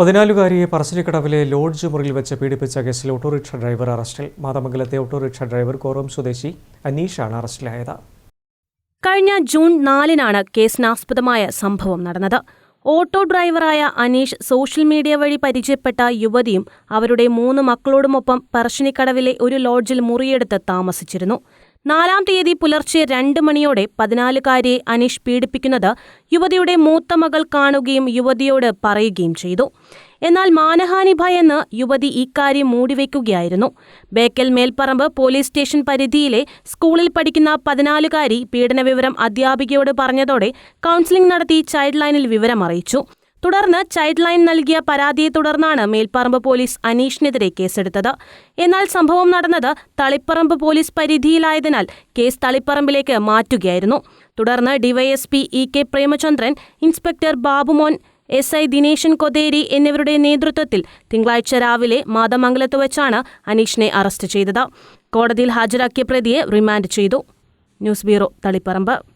പതിനാലുകാരിയെ പറശ്ശിനിക്കടവിലെ lodge മുറിയിൽ വെച്ച് പീഡിപ്പിച്ച കേസിൽ ഓട്ടോറിക്ഷ ഡ്രൈവർ അറസ്റ്റിൽ. മാതമംഗലത്തെ ഓട്ടോറിക്ഷ ഡ്രൈവർ കോറം സ്വദേശി അനീഷാണ് അറസ്റ്റിലായത്. കഴിഞ്ഞ ജൂൺ നാലിനാണ് കേസിനാസ്പദമായ സംഭവം നടന്നത്. ഓട്ടോ ഡ്രൈവറായ അനീഷ് സോഷ്യൽ മീഡിയ വഴി പരിചയപ്പെട്ട യുവതിയും അവരുടെ മൂന്ന് മക്കളോടുമൊപ്പം പറശ്ശിനിക്കടവിലെ ഒരു ലോഡ്ജിൽ മുറിയെടുത്ത് താമസിച്ചിരുന്നു. നാലാം തീയതി പുലർച്ചെ രണ്ട് മണിയോടെ പതിനാലുകാരിയെ അനീഷ് പീഡിപ്പിക്കുന്നത് യുവതിയുടെ മൂത്ത മകൾ കാണുകയും യുവതിയോട് പറയുകയും ചെയ്തു. എന്നാൽ മാനഹാനി ഭയന്ന് യുവതി ഇക്കാര്യം മൂടിവെക്കുകയായിരുന്നു. ബേക്കൽ മേൽപ്പറമ്പ് പോലീസ് സ്റ്റേഷൻ പരിധിയിലെ സ്കൂളിൽ പഠിക്കുന്ന പതിനാലുകാരി പീഡനവിവരം അധ്യാപികയോട് പറഞ്ഞതോടെ കൗൺസിലിംഗ് നടത്തി ചൈൽഡ് ലൈനിൽ വിവരം അറിയിച്ചു തുടർന്ന് ചൈൽഡ് ലൈൻ നൽകിയ പരാതിയെ തുടർന്നാണ് മേൽപ്പറമ്പ് പോലീസ് അനീഷിനെതിരെ കേസെടുത്തത്. എന്നാൽ സംഭവം നടന്നത് തളിപ്പറമ്പ് പോലീസ് പരിധിയിലായതിനാൽ കേസ് തളിപ്പറമ്പിലേക്ക് മാറ്റുകയായിരുന്നു. തുടർന്ന് DYSP E K Premachandran inspector Babumon S I Dineshan Kotheri എന്നിവരുടെ നേതൃത്വത്തിൽ തിങ്കളാഴ്ച രാവിലെ മാതമംഗലത്ത് വെച്ചാണ് അനീഷിനെ അറസ്റ്റ് ചെയ്തത്. കോടതിയിൽ ഹാജരാക്കിയ പ്രതിയെ റിമാൻഡ് ചെയ്തു. News bureau Taliparamba.